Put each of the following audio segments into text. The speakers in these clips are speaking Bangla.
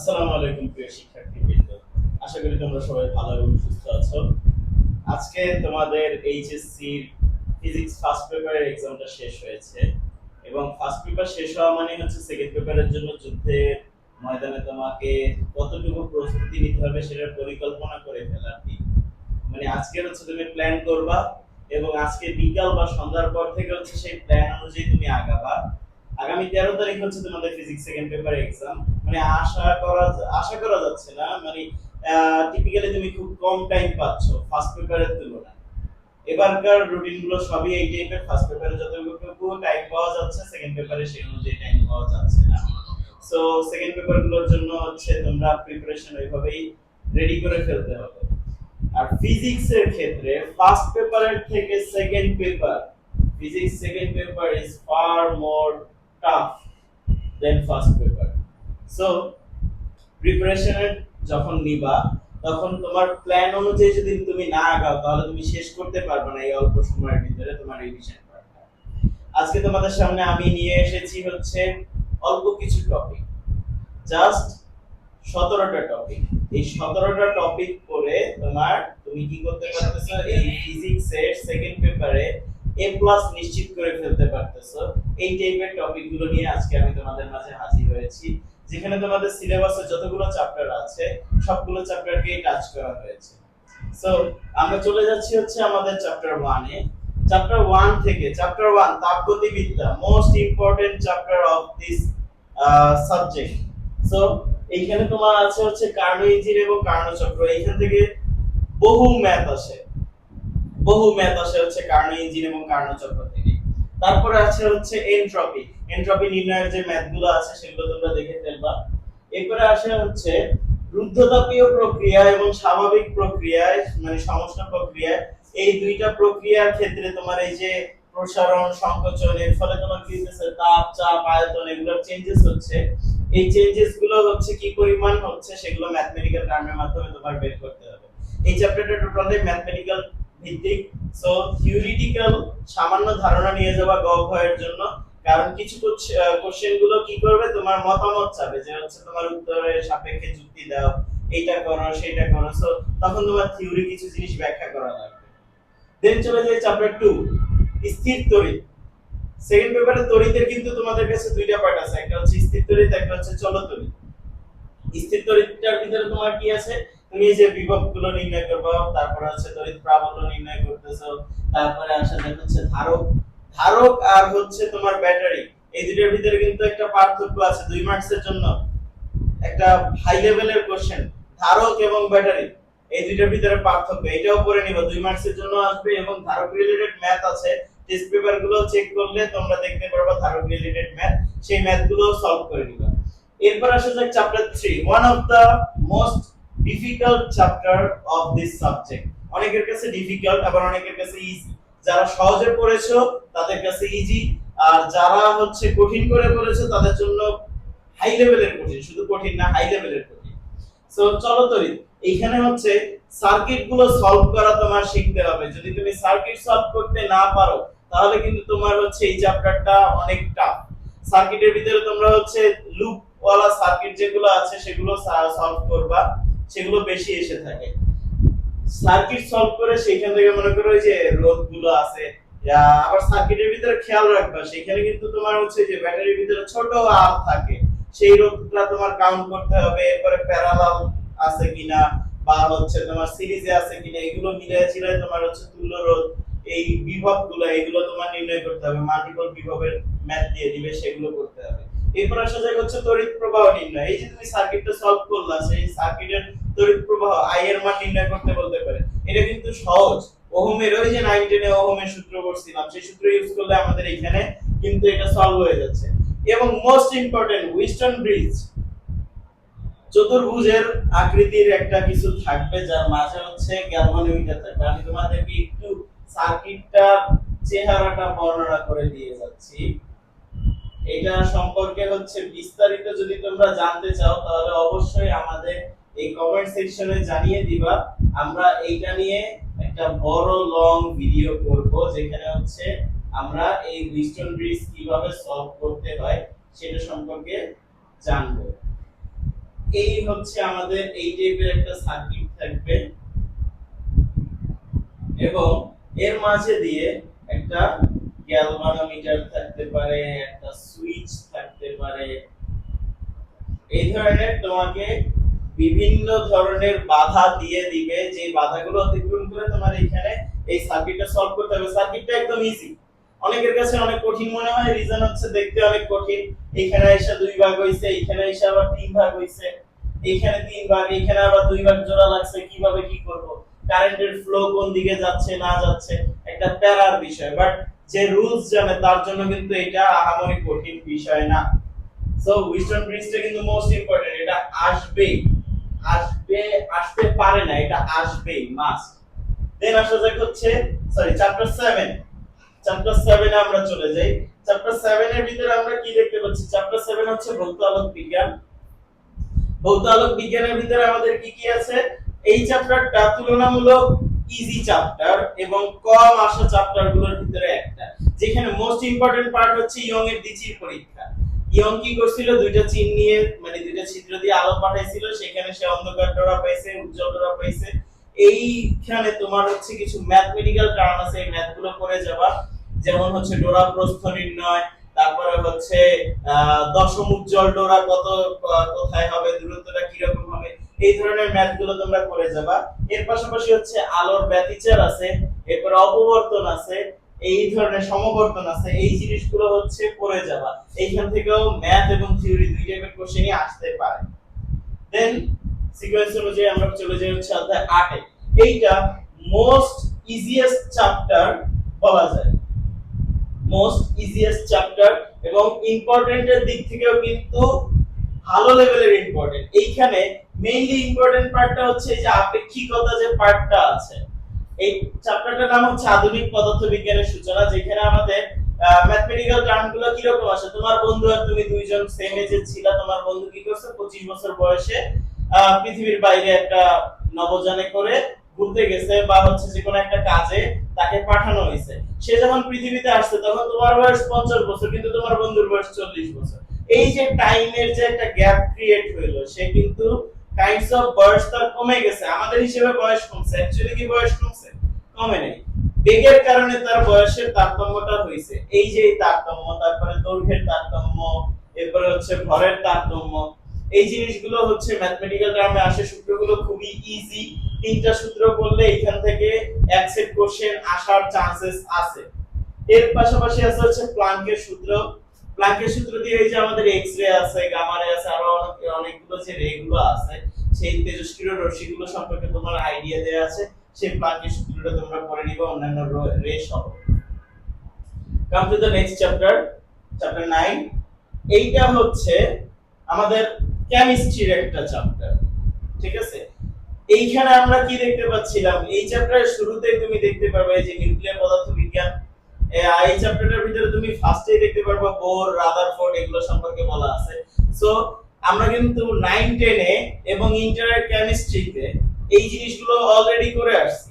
আসসালামু আলাইকুম প্রিয় শিক্ষার্থীবৃন্দ। আশা করি তোমরা সবাই ভালো এবং সুস্থ আছো। আজকে তোমাদের এইচএসসি ফিজিক্স ফার্স্ট পেপারের এক্সামটা শেষ হয়েছে এবং ফার্স্ট পেপার শেষ হওয়া মানে হচ্ছে সেকেন্ড পেপারের জন্য যুদ্ধের ময়দানে তোমাকে কতটুকু প্রস্তুতি নিতে হবে সেটার পরিকল্পনা করে ফেলার দিন। মানে আজকে হচ্ছে তুমি প্ল্যান করবা এবং আজকে বিকাল বা সন্ধ্যার পর থেকে হচ্ছে সেই প্ল্যান অনুযায়ী তুমি আগাবা। আগামী তেরো তারিখ হচ্ছে তোমাদের ফিজিক্স সেকেন্ড পেপার এক্সাম মানে আশা করা আশা করা যাচ্ছে না মানে টিপিক্যালি তুমি খুব কম টাইম পাচ্ছ ফার্স্ট পেপারের তুলনায়। এবারকার রুটিনগুলো সবই এই টাইপের ফার্স্ট পেপারে যতটুকু টাইম পাওয়া যাচ্ছে সেকেন্ড পেপারে সেই অনুযায়ী টাইম পাওয়া যাচ্ছে না। সো সেকেন্ড পেপারগুলোর জন্য হচ্ছে তোমরা প্রিপারেশন ওইভাবেই রেডি করে ফেলতে হবে। আর ফিজিক্স এর ক্ষেত্রে ফার্স্ট পেপারের থেকে second paper physics second paper is far more than first paper. So, preparation এর যখন নিবা, তখন তোমার প্ল্যান অনুযায়ী যদি তুমি না আগাও, তাহলে তুমি শেষ করতে পারবে না এই অল্প সময়ের ভিতরে তোমার রিভিশন আজকে তোমাদের সামনে আমি নিয়ে এসেছি হচ্ছে অল্প কিছু টপিক জাস্ট সতেরোটা টপিক এই সতেরোটা টপিক পড়ে তোমার, তুমি কি করতে পারতেছো? এই ফিজিক্স এর সেকেন্ড পেপারে এ প্লাস নিশ্চিত করে ফেলতে পারতেছো। এই টাইপের টপিকগুলো নিয়ে আজকে আমি তোমাদের মাঝে হাজির হয়েছি, যেখানে তোমাদের সিলেবাসে যতগুলো চ্যাপ্টার আছে, সবগুলো চ্যাপ্টারকেই টাচ করা হয়েছে। সো আমরা চলে যাচ্ছি হচ্ছে আমাদের চ্যাপ্টার 1 এ। চ্যাপ্টার 1 থেকে chapter 1 তাপগতিবিদ্যা most important chapter of this subject so এইখানে তোমার আছে হচ্ছে কার্নো ইঞ্জিন এবং কার্নো চক্র। এইখান থেকে বহু ম্যাথ আসে। বহু ম্যাথ আসে হচ্ছে কার্নো ইঞ্জিন এবং কার্নো চক্র থেকে। তারপরে আছে হচ্ছে এনট্রপি। এনট্রপি নির্ণয়ের যে ম্যাথগুলো আছে সেগুলো তোমরা দেখে ফেলবা। এরপরে আসে হচ্ছে রুদ্ধতাপীয় প্রক্রিয়া এবং স্বাভাবিক প্রক্রিয়ায় মানে সমস্ত প্রক্রিয়ায়। এই দুইটা প্রক্রিয়ার ক্ষেত্রে তোমার এই যে প্রসারণ, সংকোচন, এর ফলে তোমার কি হচ্ছে তাপ, চাপ, আয়তন এগুলোর চেঞ্জেস হচ্ছে। এই চেঞ্জেসগুলো হচ্ছে কি পরিমাণ হচ্ছে সেগুলো ম্যাথমেটিক্যাল টার্মের মাধ্যমে তোমার বের করতে হবে। এই চ্যাপ্টারটা টোটালি ম্যাথমেটিক্যাল ভিত্তিক। সো থিওরিটিক্যাল সামান্য ধারণা নিয়ে যাওয়া গ এর জন্য। কারণ কিছু কোশ্চেনগুলো কি করবে? তোমার মতামত চাবে যে হচ্ছে তোমার উত্তরের সাপেক্ষে যুক্তি দাও, এইটা করো সেটা করো। সো তখন তোমার থিওরি কিছু জিনিস ব্যাখ্যা করা লাগবে। দেন চলে যাই চ্যাপ্টার 2 স্থির তড়িৎ। সেকেন্ড পেপারে তড়িতের কিন্তু তোমাদের কাছে দুইটা পার্ট আছে। একটা হচ্ছে স্থির তড়িৎ, একটা হচ্ছে চল তড়িৎ স্থির তড়িৎটার ভিতরে তোমার কি আছে? তুমি যে বিভবগুলো নির্ণয় করবে, তারপরে হচ্ছে তড়িৎ প্রাবল্য নির্ণয় করতেছো, তারপরে আসে দেখ হচ্ছে ধারক ধারক আর হচ্ছে তোমার ব্যাটারি, এই দুটোর ভিতরে কিন্তু একটা পার্থক্য আছে দুই মার্কসের জন্য। একটা হাই লেভেলের কোশ্চেন ধারক এবং ব্যাটারি, এই দুটোর ভিতরে পার্থক্য, এটাও পড়ে নিব, দুই মার্কসের জন্য আসবে এবং ধারক রিলেটেড ম্যাথ আছে টেস্ট পেপারগুলো চেক করলে তোমরা দেখতে পারবে ধারক রিলেটেড ম্যাথ সেই ম্যাথগুলো সলভ করে নিবা। এরপর আসা যাক chapter 3 one of the most difficult chapter of this subject অনেকের কাছে ডিফিকাল্ট আবার অনেকের কাছে ইজি যারা সহজে পড়েছো, তাদের কাছে ইজি আর যারা হচ্ছে কঠিন করে পড়েছো, তাদের জন্য হাই লেভেলের কঠিন। শুধু কঠিন না হাই লেভেলের কঠিন। সো চলো তো এইখানে হচ্ছে সার্কিটগুলো সলভ করা তোমার শিখতে হবে। যদি তুমি সার্কিট সলভ করতে না পারো, তাহলে কিন্তু তোমার হচ্ছে এই চ্যাপ্টারটা অনেক টাফ সার্কিটের ভিতরে তোমরা হচ্ছে লুপ ওয়ালা সার্কিট যেগুলো আছে, সেগুলো সলভ করবা। সেগুলো বেশি এসে থাকে। সার্কিট সলভ করে সেখান থেকে মনে করো যে রোধগুলো আছে আবার সার্কিটের ভিতরে খেয়াল রাখবা, সেখানে কিন্তু তোমার হচ্ছে যে ব্যাটারির ভিতরে ছোট আর থাকে। সেই রোধটা তোমার কাউন্ট করতে হবে, এরপরে প্যারালাল আছে কিনা, বা হচ্ছে তোমার সিরিজে আছে কিনা, এগুলো মিলিয়ে ছিল তোমার হচ্ছে তুল্য রোধ, এই বিভবগুলো এগুলো তোমার নির্ণয় করতে হবে। মাল্টিপল বিভবের ম্যাথ দিয়ে দিবে, সেগুলো করতে হবে। এরপর আসা যায় হচ্ছে তড়িৎ প্রবাহ নির্ণয়। এই যে তুমি সার্কিটটা সলভ করলা, সেই সার্কিটের তড়িৎ প্রবাহ আই এর মান নির্ণয় করতে বলতে পারে। এটা কিন্তু সহজ। ওহমের ওই যে 19 এ ওহমের সূত্র করছিলাম সেই সূত্র ইউজ করলে আমাদের এখানে কিন্তু এটা সলভ হয়ে যাচ্ছে। এবং মোস্ট ইম্পর্টেন্ট ব্রিজ চতুর্ভুজের আকৃতির একটা কিছু থাকবে, যার মাঝে হচ্ছে থাকবে। আমি তোমাদেরকে একটু সার্কিটটা চেহারাটা বর্ণনা করে দিয়ে যাচ্ছি। এটা সম্পর্কে হচ্ছে বিস্তারিত যদি তোমরা জানতে চাও, তাহলে অবশ্যই আমাদের এই কমেন্ট সেকশনে জানিয়ে দিবা, আমরা এইটা নিয়ে একটা বড় লং ভিডিও করব, যেখানে হচ্ছে আমরা এই উইস্টন ব্রিজ কীভাবে সলভ করতে হয় সেটা সম্পর্কে জানব। এই হচ্ছে আমাদের এই টাইপের একটা সার্কিট থাকবে। এবং এর মাঝে দিয়ে একটা গ্যালভানোমিটার থাকতে পারে, একটা সুইচ থাকতে পারে। এই ধরনের তোমাকে বিভিন্ন ধরনের বাধা দিয়ে দিবে, যে বাধাগুলো অতিক্রম করে তোমার এখানে এই সার্কিটটা সলভ করতে হবে। সার্কিটটা একদম ইজি অনেকের কাছে অনেক কঠিন মনে হয় রিজন হচ্ছে দেখতে অনেক কঠিন। এখানে এসে দুই ভাগ হইছে, এখানে এসে আবার তিন ভাগ হইছে। এখানে তিন ভাগ, এখানে আবার দুই ভাগ জোড়া লাগছে, কীভাবে কি করব? কারেন্টের ফ্লো কোন দিকে যাচ্ছে, না যাচ্ছে, একটা প্যারার বিষয়। বাট যে রুলস জানে, তার জন্য কিন্তু এটা আহামরি কঠিন বিষয় না। সো উইস্টন ব্রিজটা কিন্তু মোস্ট ইম্পর্টেন্ট এটা আসবে আসবে, আসতে পারে না, এটা আসবে মাস্ট দেন আসা যাক হচ্ছে সরি চ্যাপ্টার 7 চ্যাপ্টার 7 এ আমরা চলে যাই। চ্যাপ্টার 7 এর ভিতরে আমরা কি দেখতে পাচ্ছি? চ্যাপ্টার 7 হচ্ছে ভৌত আলোক বিজ্ঞান। ভৌত আলোক বিজ্ঞানের ভিতরে আমাদের কি কি আছে? এই চ্যাপ্টারটা তুলনামূলক ইজি চ্যাপ্টার এবং কম আসা চ্যাপ্টারগুলোর ভিতরে একটা। যেখানে মোস্ট ইম্পর্টেন্ট পার্ট হচ্ছে ইয়ং এর দ্বিতীয় পরীক্ষা। ইয়ং কি করছিল? দুইটা চিহ্ন নিয়ে মানে দুইটা ছিদ্র দিয়ে আলো পাঠাইছিল। সেখানে সে অন্ধকার ডোরা পাইছে, উজ্জ্বল ডোরা পাইছে। এইখানে তোমার হচ্ছে কিছু ম্যাথমেটিক্যাল টার্ম আছে, এই ম্যাথগুলো করে যাবা। যেমন হচ্ছে ডোরা প্রস্থ নির্ণয়, তারপরে হচ্ছে দশম উজ্জ্বল ডোরা কত কোথায় হবে, দূরত্বটা কীরকম হবে, এই ধরনের ম্যাথগুলো তোমরা করে যাবা। এর পাশাপাশি হচ্ছে আলোর ব্যতিচার আছে, এরপরে অপবর্তন আছে এই ধরনের সমবর্তন আছে, এই জিনিসগুলো হচ্ছে পড়ে যাবা এইখান থেকেও ম্যাথ এবং থিওরি দুই টাইপের কোশ্চেনই আসতে পারে। দেন সিকোয়েন্স অনুযায়ী আমরা চলে যাই হচ্ছে অধ্যায় 8 এ এইটা মোস্ট ইজিয়েস্ট চ্যাপ্টার বলা যায়। মোস্ট ইজিয়েস্ট চ্যাপ্টার এবং ইম্পর্টেন্টের দিক থেকেও কিন্তু ভালো লেভেলের ইম্পর্টেন্ট এইখানে মেইনলি ইম্পর্টেন্ট পার্টটা হচ্ছে যে আপেক্ষিকতা যে পার্টটা আছে। এই চ্যাপ্টারটার নাম হচ্ছে আধুনিক পদার্থবিজ্ঞানের সূচনা, যেখানে আমাদের ম্যাথমেটিক্যাল টার্মগুলো কীরকম আসে? তোমার বন্ধু আর তুমি দুইজন সেম এজে ছিলা, তোমার বন্ধু কি করছে? 25 বছর বয়সে পৃথিবীর বাইরে একটা নবযানে করে ঘুরতে গেছে বা হচ্ছে যে কোনো একটা কাজে তাকে পাঠানো হয়েছে। সে যখন পৃথিবীতে আসছে, তখন তোমার বয়স 50 বছর, কিন্তু তোমার বন্ধুর বয়স 40 বছর। এই যে টাইমের যে একটা গ্যাপ ক্রিয়েট হইল, সে কিন্তু কাইন্ডস অফ বয়স তার কমে গেছে। আমাদের হিসেবে বয়স কমছে। অ্যাকচুয়ালি কি বয়স কমছে? কমে নাই। বেগের কারণে তার বয়সের তারতম্যটা হয়েছে। এই যে তারতম্য, তারপরে দৈর্ঘ্যের তারতম্য, এরপরে হচ্ছে ভরের তারতম্য, এই জিনিসগুলো হচ্ছে ম্যাথমেটিক্যাল টার্মে আসে। সূত্রগুলো খুবই ইজি তিনটা সূত্র করলে এখান থেকে এক সেট কোশ্চেন আসার চান্সেস আছে। এর পাশাপাশি আছে হচ্ছে প্লাঙ্কের সূত্র। প্লাঙ্কের সূত্র দিয়ে এই যে আমাদের এক্স রে আছে গামা রে আছে, আরও অনেক অনেকগুলো যে রে গুলো আছে, সেই তেজস্ক্রিয় রশ্মিগুলো সম্পর্কে তোমার আইডিয়া দেয়া আছে। সেই প্লাঙ্কের সূত্রটা তোমরা পড়ে নিবে, অন্যান্য রে সহ। Come to the next chapter chapter 9 এইটা হচ্ছে আমাদের কেমিস্ট্রির একটা চ্যাপ্টার ঠিক আছে? এইখানে আমরা কি দেখতে পাচ্ছিলাম? এই চ্যাপ্টারের শুরুতেই তুমি দেখতে পারবে যে নিউক্লিয়ার পদার্থ বিজ্ঞান এই চ্যাপ্টারটার ভিতরে তুমি ফার্স্টেই দেখতে পারবে বোর রাদারফোর্ড এগুলো সম্পর্কে বলা আছে। সো আমরা কিন্তু 9 10 এ এবং ইন্টারের কেমিস্ট্রিতে এই জিনিসগুলো অলরেডি করে আসছি।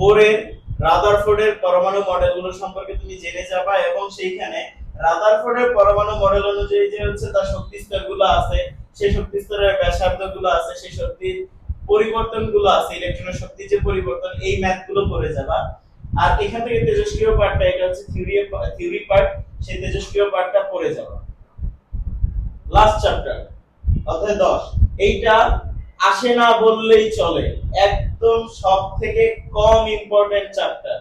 বোরের রাদারফোর্ডের পরমাণু মডেলগুলো সম্পর্কে তুমি জেনে যাবা এবং সেইখানে রাদারফোর্ডের পরমাণু মডেল অনুযায়ী যে হচ্ছে তার শক্তি স্তরগুলো আছে, সেই শক্তি স্তরের ব্যাসার্ধগুলো আছে, সেই শক্তির পরিবর্তনগুলো আছে ইলেকট্রনের শক্তি যে পরিবর্তন, এই ম্যাথগুলো করে যাবা। আর এখান থেকে তেজস্ক্রিয় পার্টটা, এটা হচ্ছে থিওরি থিওরি পার্ট সেই তেজস্ক্রিয় পার্টটা পড়ে যাবা। লাস্ট চ্যাপ্টার অধ্যায় 10 এইটা আসে না বললেই চলে। একদম সব থেকে কম ইম্পর্টেন্ট চ্যাপ্টার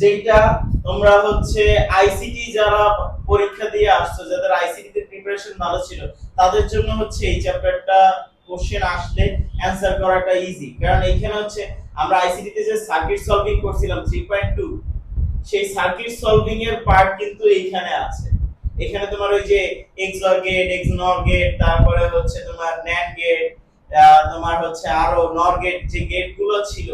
যেটা তোমরা হচ্ছে আইসিটি যারা পরীক্ষা দিয়ে আসছো, যাদের আইসিটি তে প্রিপারেশন ভালো ছিল, তাদের জন্য হচ্ছে এই চ্যাপ্টারটা কোশ্চেন আসলে অ্যানসার করাটা ইজি কারণ এখানে হচ্ছে আমরা আইসিটি তে যে সার্কিট সলভিং করছিলাম 3.2 সেই সার্কিট সলভিং এর পার্ট কিন্তু এইখানে আছে। এখানে তোমার ওই যে এক্সঅর গেট এক্সনর গেট তারপরে হচ্ছে তোমার ন্যান্ড গেট তোমার হচ্ছে আরও নর গেট যে গেটগুলো ছিল,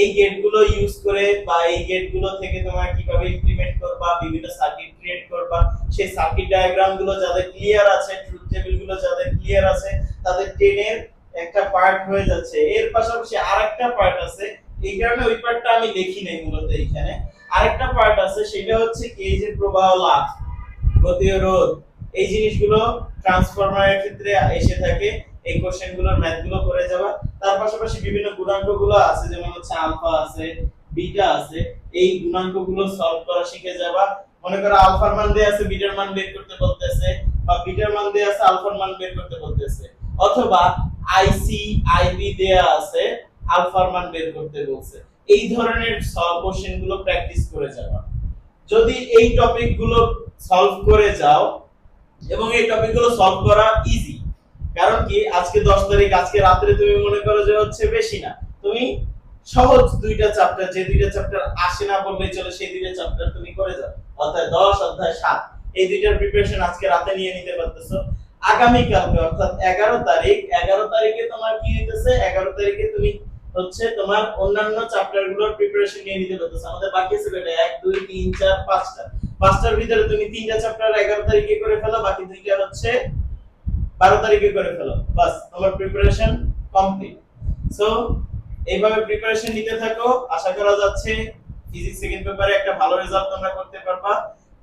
এই গেটগুলো ইউজ করে বা এই গেটগুলো থেকে তোমার কীভাবে ইমপ্লিমেন্ট করবা, বিভিন্ন সার্কিট ক্রিয়েট করবা, সেই সার্কিট ডায়াগ্রামগুলো যাদের ক্লিয়ার আছে ট্রুথ টেবিলগুলো যাদের ক্লিয়ার আছে, তাদের টেনের একটা পার্ট হয়ে যাচ্ছে। এর পাশাপাশি আরেকটা পার্ট আছে, এই কারণে ওই পার্টটা আমি দেখি নাই মূলত এইখানে। আরেকটা পার্ট আছে, সেটা হচ্ছে কি, এই যে প্রবাহ লাভ গতীয় রোধ, এই জিনিসগুলো ট্রান্সফরমারের ক্ষেত্রে এসে থাকে। এই কোশ্চেনগুলোর ম্যাথগুলো করে যাবা। তার পাশাপাশি বিভিন্ন গুণাঙ্কগুলো আছে, যেমন হচ্ছে আলফা আছে বিটা আছে, এই গুণাঙ্কগুলো সলভ করা শিখে যাবা। মনে করো আলফার মান দেয়া আছে বিটার মান বের করতে বলতেছে, বা বিটার মান দেয়া আছে আলফার মান বের করতে বলতেছে। অথবা আইসি আইবি দেয়া আছে আলফার মান বের করতে বলছে। এই ধরনের কোশ্চেনগুলো প্র্যাকটিস করে যাবা। যদি এই টপিকগুলো সলভ করে যাও, এবং এই টপিকগুলো সলভ করা ইজি কারণ কি? আজকে 10 তারিখ, আজকে রাত্রে তুমি মনে করো যে হচ্ছে বেশি না। তুমি সহজ দুইটা চ্যাপ্টার যে দুইটা চ্যাপ্টার আসে না বললেই চলে, সেই দুইটা চ্যাপ্টার তুমি করে যাও। অধ্যায় 10 অধ্যায় 7 এই দুইটার প্রিপারেশন আজকে রাতে নিয়ে নিতে পারতেছো। আগামী কালকে অর্থাৎ 11 তারিখ 11 তারিখে তোমার কি হইতেছে? 11 তারিখে তুমি হচ্ছে তোমার অন্যান্য চ্যাপ্টারগুলোর প্রিপারেশন নিয়ে নিতে পারতেছো। আমাদের বাকি এটা 1 2 3 4 পাঁচটা। পাঁচটার ভিতরে তুমি তিনটা চ্যাপ্টার 11 তারিখে করে ফেলো, বাকি দুইটা হচ্ছে 12 তারিখে করে ফেলো। বাস, তোমার প্রিপারেশন কমপ্লিট সো এইভাবে প্রিপারেশন নিতে থাকো। আশা করা যাচ্ছে ফিজিক্স সেকেন্ড পেপারে একটা ভালো রেজাল্ট তোমরা করতে পারবা।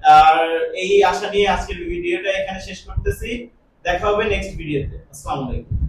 আর এই আশা নিয়ে আজকের ভিডিওটা এখানে শেষ করতেছি। দেখা হবে নেক্সট ভিডিওতে আসসালামু আলাইকুম।